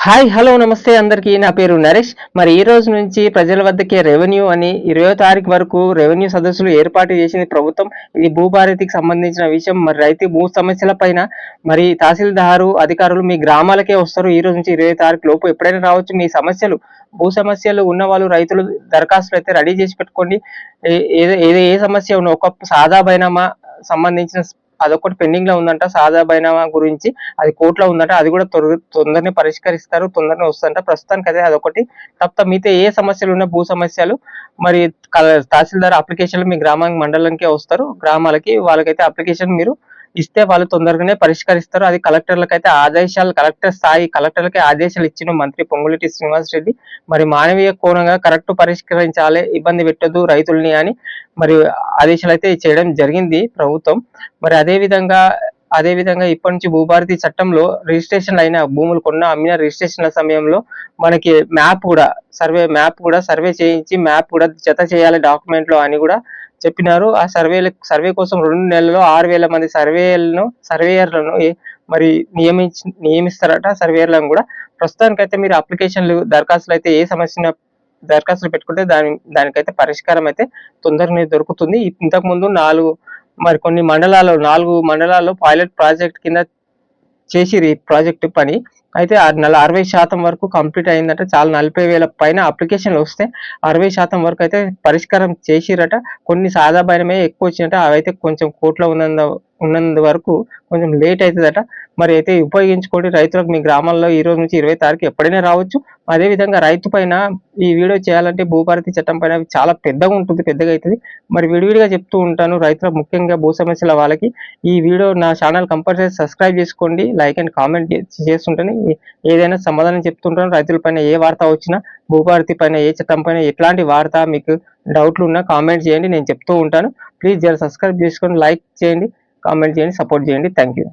Hi hello నమస్తే అందరికీ. నా పేరు నరేష్. మరి ఈ రోజు నుంచి ప్రజల వద్దకే రెవెన్యూ అని ఇరవై తారీఖు వరకు రెవెన్యూ సదస్సులు ఏర్పాటు చేసింది ప్రభుత్వం. ఇది భూభారతికి సంబంధించిన విషయం. మరి రైతు భూ సమస్యల పైన మరి తహసీల్దారు అధికారులు మీ గ్రామాలకే వస్తారు. ఈ రోజు నుంచి ఇరవై తారీఖు లోపు ఎప్పుడైనా రావచ్చు. మీ సమస్యలు భూ సమస్యలు ఉన్న వాళ్ళు రైతులు దరఖాస్తులు అయితే రెడీ చేసి పెట్టుకోండి. ఏ- ఏదో ఏదో ఏ సమస్య ఉన్న ఒక సాదా బైనామా సంబంధించిన అదొకటి పెండింగ్లో ఉందంట. సాదా బైనామా గురించి అది కోర్టులో ఉందంట. అది కూడా త్వర తొందరనే పరిష్కరిస్తారు తొందరనే వస్తుందంట. ప్రస్తుతానికి అదే అదొకటి తప్ప మిగతా ఏ సమస్యలు ఉన్న భూ సమస్యలు మరి తహసీల్దార్ అప్లికేషన్లు మీ గ్రామానికి మండలంకే వస్తారు. గ్రామాలకి వాళ్ళకైతే అప్లికేషన్ మీరు ఇస్తే వాళ్ళు తొందరగానే పరిష్కరిస్తారు. అది కలెక్టర్లకు అయితే ఆదేశాలు కలెక్టర్ స్థాయి కలెక్టర్లకే ఆదేశాలు ఇచ్చిన మంత్రి పొంగులేటి శ్రీనివాస్ రెడ్డి మరి మానవీయ కోణంగా కరెక్ట్ పరిష్కరించాలి ఇబ్బంది పెట్టదు రైతుల్ని అని మరి ఆదేశాలు అయితే చేయడం జరిగింది ప్రభుత్వం. మరి అదే విధంగా అదే విధంగా ఇప్పటి నుంచి భూభారతి చట్టంలో రిజిస్ట్రేషన్ అయిన భూములు కొన్న అమ్మిన రిజిస్ట్రేషన్ల సమయంలో మనకి మ్యాప్ కూడా సర్వే మ్యాప్ కూడా సర్వే చేయించి మ్యాప్ కూడా జత చేయాలి డాక్యుమెంట్లు అని కూడా చెప్పినారు. ఆ సర్వే సర్వే కోసం రెండు నెలల్లో ఆరు వేల మంది సర్వేలను సర్వేయర్లను మరి నియమించి నియమిస్తారట సర్వేయర్లను కూడా. ప్రస్తుతానికైతే మీరు అప్లికేషన్లు దరఖాస్తులు అయితే ఏ సమస్య దరఖాస్తులు పెట్టుకుంటే దాని దానికైతే పరిష్కారం అయితే తొందరగా దొరుకుతుంది. ఇంతకు ముందు నాలుగు మరి కొన్ని మండలాల్లో నాలుగు మండలాల్లో పైలట్ ప్రాజెక్ట్ కింద చేసిరు ఈ ప్రాజెక్ట్ పని. అయితే ఆ నెల అరవై శాతం వరకు కంప్లీట్ అయిందంటే చాలా నలభై వేల పైన అప్లికేషన్లు వస్తే అరవై శాతం వరకు అయితే పరిష్కారం చేసిరట. కొన్ని సాదా ఎక్కువ వచ్చినట్టు అవైతే కొంచెం కోట్లో ఉన్నందు ఉన్నందు వరకు కొంచెం లేట్ అవుతుందట మరి అయితే ఉపయోగించుకోండి. రైతులకు మీ గ్రామాల్లో ఈ రోజు నుంచి ఇరవై తారీఖు ఎప్పుడైనా రావచ్చు. అదే విధంగా రైతు పైన ఈ వీడియో చేయాలంటే భూభారతి చట్టం పైన చాలా పెద్దగా ఉంటుంది పెద్దగా అవుతుంది మరి విడివిడిగా చెప్తూ ఉంటాను. రైతులకు ముఖ్యంగా భూ సమస్యల వాళ్ళకి ఈ వీడియో నా ఛానల్ కంపల్సరీ సబ్స్క్రైబ్ చేసుకోండి. లైక్ అండ్ కామెంట్ చేస్తుంటేనే ఏ- ఏదైనా సమాధానం చెప్తుంటాను. రైతుల పైన ఏ వార్త వచ్చినా భూభారతి పైన ఏ చట్టం పైన ఎట్లాంటి వార్త మీకు డౌట్లు ఉన్నా కామెంట్ చేయండి. నేను చెప్తూ ఉంటాను. ప్లీజ్ జర సబ్స్క్రైబ్ చేసుకొని లైక్ చేయండి. కామెంట్ చేయండి సపోర్ట్ చేయండి. Thank you